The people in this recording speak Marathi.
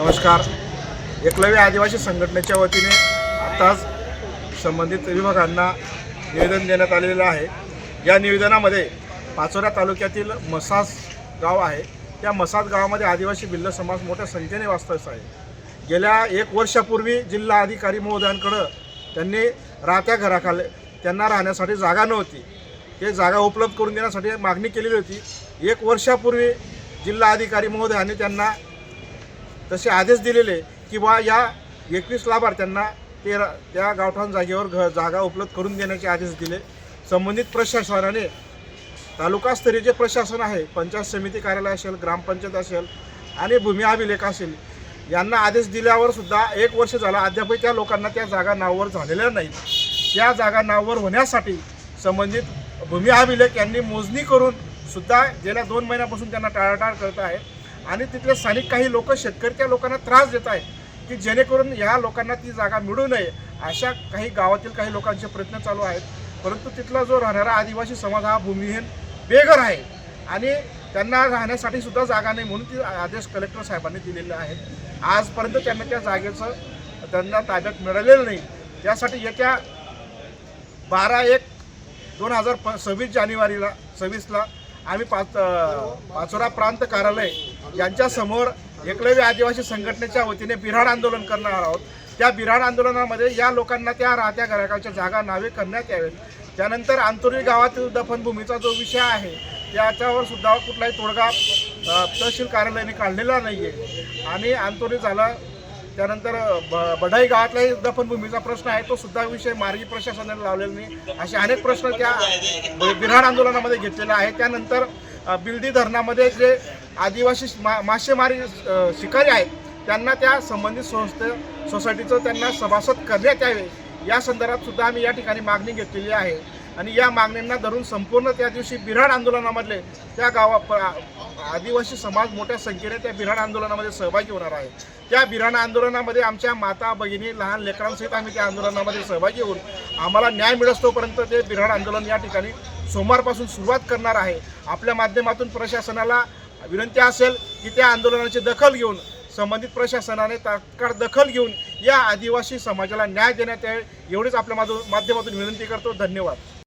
नमस्कार. एकलव्य आदिवासी संघटनेच्या वतीने आताच संबंधित विभागांना निवेदन देण्यात आलेलं आहे. या निवेदनामध्ये पाचोरा तालुक्यातील मसाज गाव आहे. त्या मसाज गावामध्ये आदिवासी बिल्ल समाज मोठ्या संख्येने वास्तव्यास आहे. गेल्या एक वर्षापूर्वी जिल्हा अधिकारी महोदयांकडं त्यांनी राहत्या घराखाली त्यांना राहण्यासाठी जागा नव्हती. ते जागा उपलब्ध करून देण्यासाठी मागणी केलेली होती. एक वर्षापूर्वी जिल्हा अधिकारी महोदयांनी त्यांना तसे आदेश दिलेले की बा या एकवीस लाभार्थ्यांना ते त्या गावठाण जागेवर घ जागा उपलब्ध करून देण्याचे आदेश दिले. संबंधित प्रशासनाने तालुकास्तरीय जे प्रशासन आहे पंचायत समिती कार्यालय असेल ग्रामपंचायत असेल आणि भूमी अभिलेख असेल यांना आदेश दिल्यावर सुद्धा एक वर्ष झालं अद्यापही त्या लोकांना त्या जागा नावावर झालेल्या नाहीत. त्या जागा नावावर होण्यासाठी संबंधित भूमी अभिलेख यांनी मोजणी करून सुद्धा गेल्या दोन महिन्यापासून त्यांना टाळाटाळ करत आहे आणि तिथले स्थानिक काही लोक शेतकरी त्या लोकांना त्रास देत आहेत की जेणेकरून ह्या लोकांना ती जागा मिळू नये अशा काही गावातील काही लोकांचे प्रयत्न चालू आहेत. परंतु तिथला जो राहणारा आदिवासी समाज हा भूमिहीन बेघर आहे आणि त्यांना राहण्यासाठी सुद्धा जागा नाही म्हणून ती आदेश कलेक्टर साहेबांनी दिलेले आहेत. आजपर्यंत त्यांना त्या जागेचं त्यांना ताब्यात मिळालेलं नाही. त्यासाठी येत्या बारा एक दोन हजार प सव्वीस जानेवारीला सव्वीसला आम्ही पाच पाचोरा प्रांत कार्यालय यांच्यासमोर एकलव्य आदिवासी संघटनेच्या वतीने बिऱ्हाड आंदोलन करणार आहोत. त्या बिराड आंदोलनामध्ये या लोकांना त्या राहत्या घराकाच्या जागा नावे करण्यात यावेत. त्यानंतर आंतोरी गावातील दफनभूमीचा जो विषय आहे त्याच्यावर सुद्धा कुठलाही तोडगा तहसील कार्यालयाने काढलेला नाही आहे आणि आंतोरी झाला त्यानंतर ब- बढाई गावातलाही भूमीचा प्रश्न आहे तो सुद्धा विषय मार्गी प्रशासनाने लावलेला नाही. असे अनेक प्रश्न त्या ब- बिऱ्हाड आंदोलनामध्ये घेतलेला आहे. त्यानंतर बिल्डी धरणामध्ये जे आदिवासी मा मासेमारी शिकारी आहेत त्यांना त्या संबंधित संस्थे सोसायटीचं त्यांना सभासद करण्यात यावे. या संदर्भात सुद्धा आम्ही या ठिकाणी मागणी घेतलेली आहे. आणि या मागण्यांना धरून संपूर्ण त्या दिवशी बिऱ्हाड आंदोलनामधले त्या गावा आदिवासी समाज मोठ्या संख्येने त्या बिराण आंदोलनामध्ये सहभागी होणार आहे. त्या बिराण आंदोलनामध्ये आमच्या माता भगिनी लहान लेकरांसहित आम्ही त्या आंदोलनामध्ये सहभागी होऊन आम्हाला न्याय मिळस्तोपर्यंत ते बिऱ्हाड आंदोलन या ठिकाणी सोमवारपासून सुरुवात करणार आहे. आपल्या माध्यमातून प्रशासनाला विनंती असेल की त्या आंदोलनाची दखल घेऊन संबंधित प्रशासनाने तात्काळ दखल घेऊन या आदिवासी समाजाला न्याय देण्यात यावे एवढीच आपल्या माध्यमातून विनंती करतो. धन्यवाद.